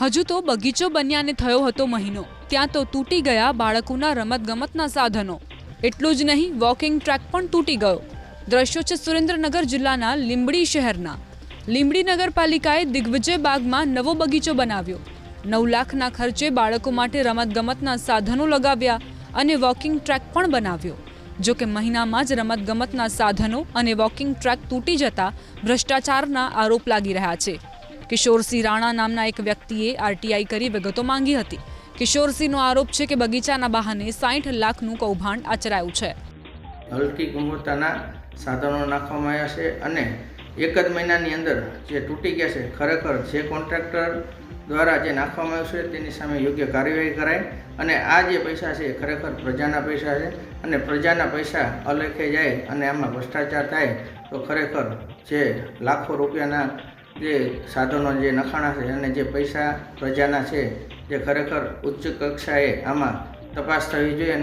હજુ તો બગીચો બન્યાને થયો હતો મહિનો. ત્યાં તો તૂટી ગયા બાળકોના રમતગમતના સાધનો. એટલું જ નહીં, વોકિંગ ટ્રેક પણ તૂટી ગયો. દ્રશ્યો છે સુરેન્દ્રનગર જિલ્લાના લીંબડી શહેરના. લીંબડી નગરપાલિકાએ દિગ્વિજય બાગમાં નવો બગીચો બનાવ્યો. નવ લાખના ખર્ચે બાળકો માટે રમતગમતના સાધનો લગાવ્યા અને વોકિંગ ટ્રેક પણ બનાવ્યો. જો કે મહિનામાં જ રમતગમતના સાધનો અને વોકિંગ ટ્રેક તૂટી જતા ભ્રષ્ટાચારના આરોપ લાગી રહ્યા છે. કિશોરસિંહ રાણા નામના એક વ્યક્તિએ આરટીઆઈ કરી વિગતો માંગી હતી. કિશોરસિંહનો આરોપ છે કે બગીચાના બહાને સાઠ લાખનું કૌભાંડ આચરાયું છે. હલકી ગુણવત્તાના સાધનો નાખવામાં આવ્યા છે અને એક જ મહિનાની અંદર જે તૂટી ગયા છે, ખરેખર જે કોન્ટ્રાક્ટર દ્વારા જે નાખવામાં આવ્યું છે, તેની સામે યોગ્ય કાર્યવાહી કરાય અને આ જે પૈસા છે ખરેખર પ્રજાના પૈસા છે અને પ્રજાના પૈસા અલેખે જાય અને આમાં ભ્રષ્ટાચાર થાય તો ખરેખર જે લાખો રૂપિયાના જે સાધનો જે નખાણા છે અને જે પૈસા પ્રજાના છે, જે ખરેખર ઉચ્ચ કક્ષાએ આમાં તપાસ થવી જોઈએ